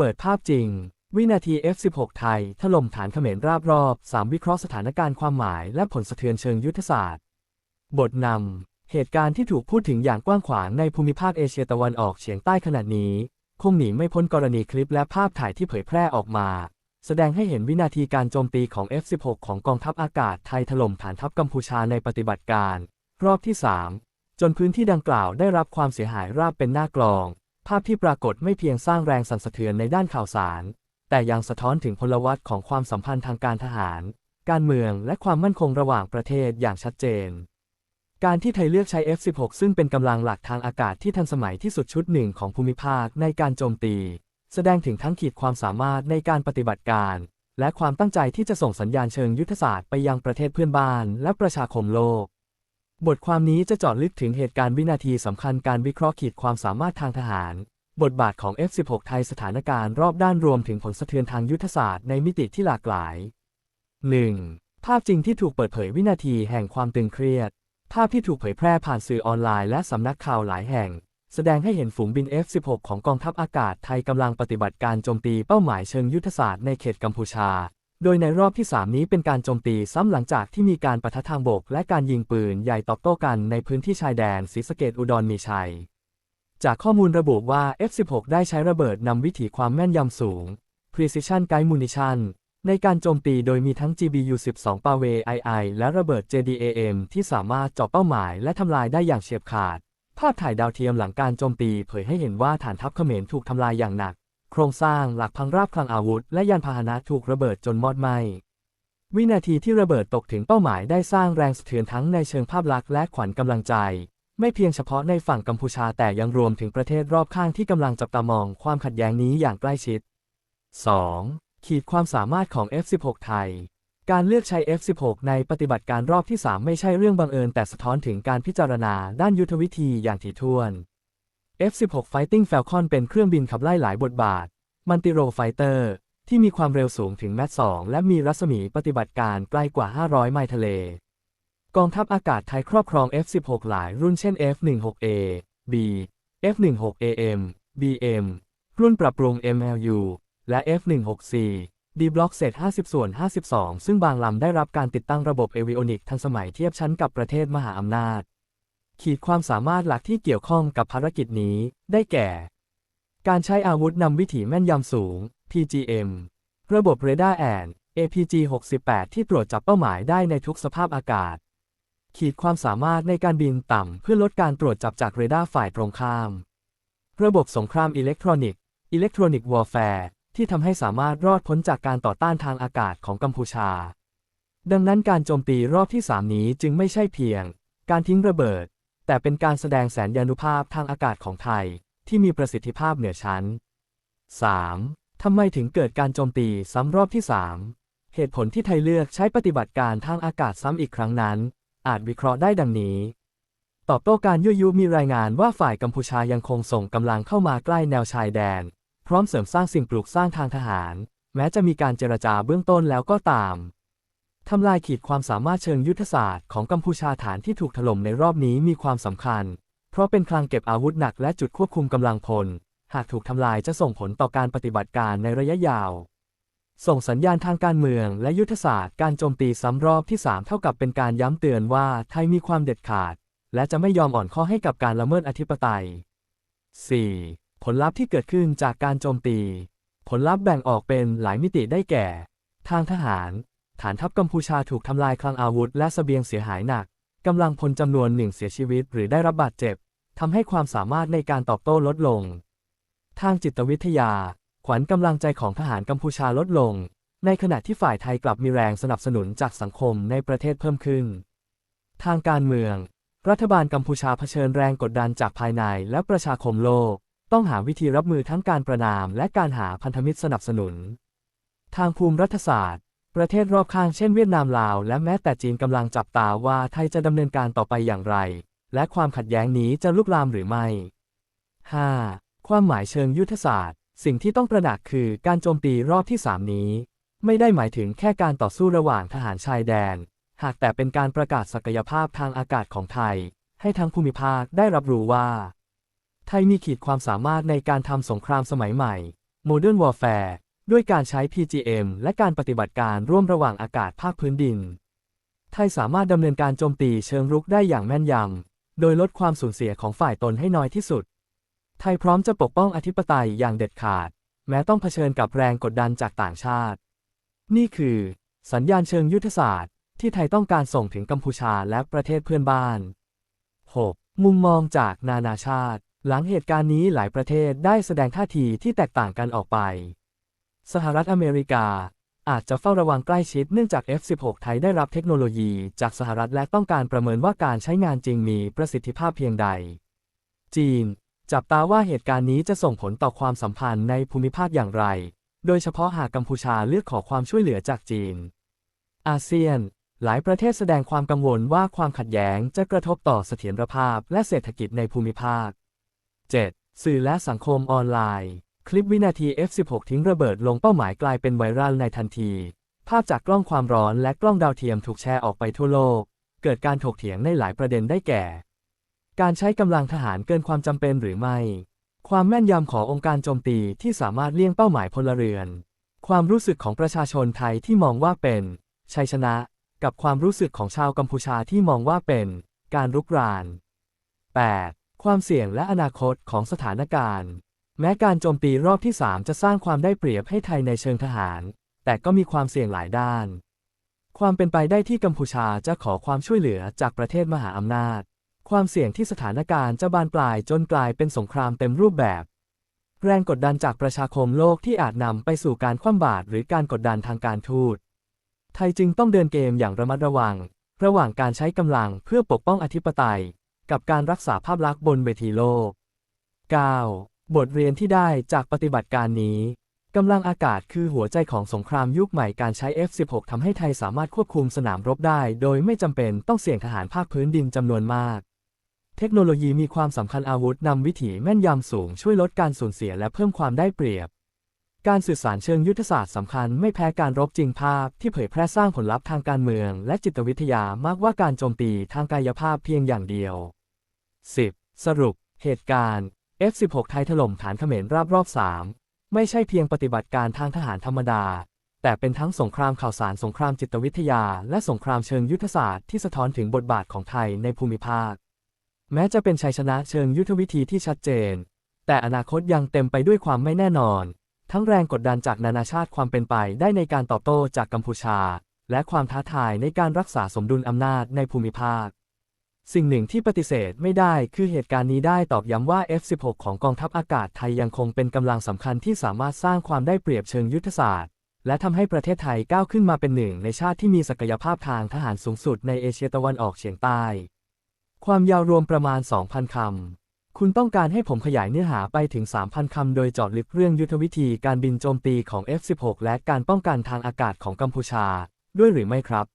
เปิดภาพจริง วินาที F16 ไทย ถล่มฐานเขมรราบรอบ 3 วิเคราะห์สถานการณ์ความหมาย และผลสะเทือนเชิงยุทธศาสตร์ บทนำ เหตุการณ์ที่ถูกพูดถึงอย่างกว้างขวางในภูมิภาคเอเชียตะวันออกเฉียงใต้ขนาดนี้ คงหนีไม่พ้นกรณีคลิปและภาพถ่ายที่เผยแพร่ออกมา แสดงให้เห็นวินาทีการโจมตีของ F16 ของกองทัพอากาศไทยถล่มฐานทัพกัมพูชาในปฏิบัติการ รอบที่ 3 จนพื้นที่ดังกล่าวได้รับความเสียหายราบเป็นหน้ากลอง ภาพที่ปรากฏไม่เพียงสร้างแรงสั่นสะเทือนในด้านข่าวสาร แต่ยังสะท้อนถึงพลวัตของความสัมพันธ์ทางการทหาร การเมืองและความมั่นคงระหว่างประเทศอย่างชัดเจน การที่ไทยเลือกใช้ F16 ซึ่งเป็นกำลังหลักทางอากาศที่ทันสมัยที่สุดชุดหนึ่งของภูมิภาคในการโจมตี แสดงถึงทั้งขีดความสามารถในการปฏิบัติการ และความตั้งใจที่จะส่งสัญญาณเชิงยุทธศาสตร์ไปยังประเทศเพื่อนบ้านและประชาคมโลก บทความนี้จะเจาะลึกถึงเหตุการณ์วินาทีสำคัญการวิเคราะห์ขีดความสามารถทางทหาร บทบาทของ F16 ไทยสถานการณ์รอบด้านรวมถึงผลสะเทือนทางยุทธศาสตร์ในมิติที่หลากหลาย 1. ภาพจริงที่ถูกเปิดเผยวินาทีแห่งความตึงเครียด ภาพที่ถูกเผยแพร่ผ่านสื่อออนไลน์และสำนักข่าวหลายแห่ง แสดงให้เห็นฝูงบิน F16 ของกองทัพอากาศไทยกำลังปฏิบัติการโจมตีเป้าหมายเชิงยุทธศาสตร์ในเขตกัมพูชา โดยในรอบที่ 3 นี้เป็นการโจมตีซ้ำหลังจากที่มีการปะทะทางบก และการยิงปืนใหญ่ตอบโต้กันในพื้นที่ชายแดนศรีสะเกดอุดรมีชัย จากข้อมูลระบุว่า F16 ได้ใช้ระเบิดนำวิถีความแม่นยำสูง Precision guided Munition ในการโจมตีโดยมีทั้ง GBU-12 p a w a y II และระเบิด JDAM ที่สามารถเจาะเป้าหมายและทำลายได้อย่างเฉียบขาด ภาพถ่ายดาวเทียมหลังการโจมตีเผยให้เห็นว่าฐานทัพเขมรถูกทำลายอย่างหนัก โครงสร้างหลักพังราบคลังอาวุธ และยานพาหนะถูกระเบิดจนมอดไหม้วินาทีที่ระเบิดตกถึงเป้าหมายได้สร้างแรงสะเทือนทั้งในเชิงภาพลักษณ์และขวัญกำลังใจ ไม่เพียงเฉพาะในฝั่งกัมพูชาแต่ยังรวมถึงประเทศรอบข้างที่กำลังจับตามองความขัดแย้งนี้อย่างใกล้ชิด 2. ขีดความสามารถของ F16 ไทย การเลือกใช้ F16 ในปฏิบัติการรอบที่ 3 ไม่ใช่เรื่องบังเอิญแต่สะท้อนถึงการพิจารณาด้านยุทธวิธีอย่างถี่ถ้วน F16 Fighting Falcon เป็นเครื่องบินขับไล่หลายบทบาท มันติโรไฟเตอร์ ที่มีความเร็วสูงถึงแมต2และมีรัศมีปฏิบัติการไกลกว่า 500 ไมล์ทะเล กองทัพอากาศไทยครอบครอง F16 หลายรุ่นเช่น F16A B F16AM BM รุ่นปรับปรุง MLU และ F164 D Block เศษ50 ส่วน 52 ซึ่งบางลำได้รับการติดตั้งระบบเอวิโอนิกทันสมัยเทียบชั้นกับประเทศมหาอำนาจ ขีดความสามารถหลักที่เกี่ยวข้องกับภารกิจนี้ ได้แก่ การใช้อาวุธนำวิถีแม่นยำสูง PGM ระบบเรดาร์แอน APG 68ที่ตรวจจับเป้าหมายได้ในทุกสภาพอากาศ ขีดความสามารถในการบินต่ำเพื่อลดการตรวจจับจากเรดาร์ฝ่ายตรงข้าม ระบบสงครามอิเล็กทรอนิกส์อิเล็กทรอนิกส์วอร์แฟร์ที่ทำให้สามารถรอดพ้นจากการต่อต้านทางอากาศของกัมพูชา ดังนั้นการโจมตีรอบที่ 3 นี้จึงไม่ใช่เพียง การทิ้งระเบิด แต่เป็นการแสดงแสนยานุภาพทางอากาศของไทยที่มีประสิทธิภาพเหนือชั้น 3. ทำไมถึงเกิดการโจมตีซ้ำรอบที่ 3 เหตุผลที่ไทยเลือกใช้ปฏิบัติการทางอากาศซ้ำอีกครั้งนั้น อาจวิเคราะห์ได้ดังนี้ ตอบโต้การยั่วยุมีรายงานว่าฝ่ายกัมพูชายังคงส่งกำลังเข้ามาใกล้แนวชายแดน พร้อมเสริมสร้างสิ่งปลูกสร้างทางทหาร แม้จะมีการเจรจาเบื้องต้นแล้วก็ตาม ทำลายขีดความสามารถเชิงยุทธศาสตร์ของกัมพูชาฐานที่ถูกถล่มในรอบนี้มีความสำคัญ เพราะเป็นคลังเก็บอาวุธหนักและจุดควบคุมกำลังพล หากถูกทำลายจะส่งผลต่อการปฏิบัติการในระยะยาว ส่งสัญญาณทางการเมืองและยุทธศาสตร์การโจมตีซ้ำรอบที่ 3 เท่ากับเป็นการย้ำเตือนว่าไทยมีความเด็ดขาด และจะไม่ยอมอ่อนข้อให้กับการละเมิดอธิปไตย 4. ผลลัพธ์ที่เกิดขึ้นจากการโจมตี ผลลัพธ์แบ่งออกเป็นหลายมิติได้แก่ ทางทหาร ฐานทัพกัมพูชาถูกทำลายคลังอาวุธและสเสบียงเสียหายหนัก กำลังพลจำนวนหนึ่งเสียชีวิตหรือได้รับบาดเจ็บ ทำให้ความสามารถในการตอบโต้ลดลง ทางจิตวิทยา ขวัญกำลังใจของทหารกัมพูชาลดลง ในขณะที่ฝ่ายไทยกลับมีแรงสนับสนุนจากสังคมในประเทศเพิ่มขึ้น ทางการเมือง รัฐบาลกัมพูชาเผชิญแรงกดดันจากภายในและประชาคมโลก ต้องหาวิธีรับมือทั้งการประนามและการหาพันธมิตรสนับสนุน ทางภูมิรัฐศาสตร์ ประเทศรอบข้างเช่นเวียดนามลาวและแม้แต่จีนกำลังจับตาว่าไทยจะดำเนินการต่อไปอย่างไร และความขัดแย้งนี้จะลุกลามหรือไม่ 5. ความหมายเชิงยุทธศาสตร์ สิ่งที่ต้องตระหนักคือการโจมตีรอบที่ 3 นี้ ไม่ได้หมายถึงแค่การต่อสู้ระหว่างทหารชายแดน หากแต่เป็นการประกาศศักยภาพทางอากาศของไทย ให้ทั้งภูมิภาคได้รับรู้ว่า ไทยมีขีดความสามารถในการทำสงครามสมัยใหม่ Modern Warfare ด้วยการใช้ PGM และการปฏิบัติการร่วมระหว่างอากาศภาคพื้นดิน ไทยสามารถดำเนินการโจมตีเชิงรุกได้อย่างแม่นยำ โดยลดความสูญเสียของฝ่ายตนให้น้อยที่สุด ไทยพร้อมจะปกป้องอธิปไตยอย่างเด็ดขาด แม้ต้องเผชิญกับแรงกดดันจากต่างชาติ นี่คือ สัญญาณเชิงยุทธศาสตร์ ที่ไทยต้องการส่งถึงกัมพูชาและประเทศเพื่อนบ้าน 6. มุมมองจากนานาชาติ หลังเหตุการณ์นี้หลายประเทศได้แสดงท่าทีที่แตกต่างกันออกไป สหรัฐอเมริกา อาจจะเฝ้าระวังใกล้ชิดเนื่องจาก F16 ไทยได้รับเทคโนโลยีจากสหรัฐและต้องการประเมินว่าการใช้งานจริงมีประสิทธิภาพเพียงใด จีน จับตาว่าเหตุการณ์นี้จะส่งผลต่อความสัมพันธ์ในภูมิภาคอย่างไร โดยเฉพาะหากกัมพูชาเลือกขอความช่วยเหลือจากจีน อาเซียน หลายประเทศแสดงความกังวลว่าความขัดแย้งจะกระทบต่อเสถียรภาพและเศรษฐกิจในภูมิภาค 7. สื่อและสังคมออนไลน์ คลิปวินาที F16 ทิ้งระเบิดลงเป้าหมายกลายเป็นไวรัลในทันที ภาพจากกล้องความร้อนและกล้องดาวเทียมถูกแชร์ออกไปทั่วโลก เกิดการถกเถียงในหลายประเด็นได้แก่ การใช้กำลังทหารเกินความจำเป็นหรือไม่ ความแม่นยำขององค์การโจมตีที่สามารถเลี่ยงเป้าหมายพลเรือน ความรู้สึกของประชาชนไทยที่มองว่าเป็น ชัยชนะ กับความรู้สึกของชาวกัมพูชาที่มองว่าเป็น การรุกราน 8. ความเสี่ยงและอนาคตของสถานการณ์ แม้การโจมตีรอบที่ 3 จะสร้างความได้เปรียบให้ไทยในเชิงทหาร แต่ก็มีความเสี่ยงหลายด้าน ความเป็นไปได้ที่กัมพูชาจะขอความช่วยเหลือจากประเทศมหาอำนาจ ความเสี่ยงที่สถานการณ์จะบานปลายจนกลายเป็นสงครามเต็มรูปแบบ แรงกดดันจากประชาคมโลกที่อาจนำไปสู่การคว่ำบาตรหรือการกดดันทางการทูต ไทยจึงต้องเดินเกมอย่างระมัดระวัง ระหว่างการใช้กำลังเพื่อปกป้องอธิปไตย กับการรักษาภาพลักษณ์บนเวทีโลก 9. บทเรียนที่ได้จากปฏิบัติการนี้กำลังอากาศคือหัวใจของสงครามยุคใหม่การใช้ F16 ทำให้ไทยสามารถควบคุมสนามรบได้ โดยไม่จำเป็นต้องเสี่ยงทหารภาคพื้นดินจำนวนมาก เทคโนโลยีมีความสำคัญอาวุธนำวิถีแม่นยำสูงช่วยลดการสูญเสียและเพิ่มความได้เปรียบ การสื่อสารเชิงยุทธศาสตร์สำคัญไม่แพ้การรบจริงภาพที่เผยแพร่สร้างผลลัพธ์ทางการเมือง และจิตวิทยามากกว่าการโจมตีทางกายภาพเพียงอย่างเดียว 10. สรุป เหตุการณ์ F16 ไทยถล่มฐานเขมรราบรอบ3ไม่ใช่เพียงปฏิบัติการทางทหารธรรมดา แต่เป็นทั้งสงครามข่าวสารสงครามจิตวิทยา และสงครามเชิงยุทธศาสตร์ที่สะท้อนถึงบทบาทของไทยในภูมิภาค แม้จะเป็นชัยชนะเชิงยุทธวิธีที่ชัดเจน แต่อนาคตยังเต็มไปด้วยความไม่แน่นอน ทั้งแรงกดดันจากนานาชาติความเป็นไปได้ในการตอบโต้จากกัมพูชา และความท้าทายในการรักษาสมดุลอำนาจในภูมิภาค สิ่งหนึ่งที่ปฏิเสธไม่ได้คือเหตุการณ์นี้ได้ตอกย้ำว่า F16 ของกองทัพอากาศไทยยังคงเป็นกำลังสำคัญที่สามารถสร้างความได้เปรียบเชิงยุทธศาสตร์ และทำให้ประเทศไทยก้าวขึ้นมาเป็นหนึ่งในชาติที่มีศักยภาพทางทหารสูงสุดในเอเชียตะวันออกเฉียงใต้ ความยาวรวมประมาณ 2,000 คำ คุณต้องการให้ผมขยายเนื้อหาไปถึง 3,000 คำ โดยจาะลึกเรื่องยุทธวิธีการบินโจมตีของ F16 และการป้องกันทางอากาศของกัมพูชา ด้วยหรือไม่ครับ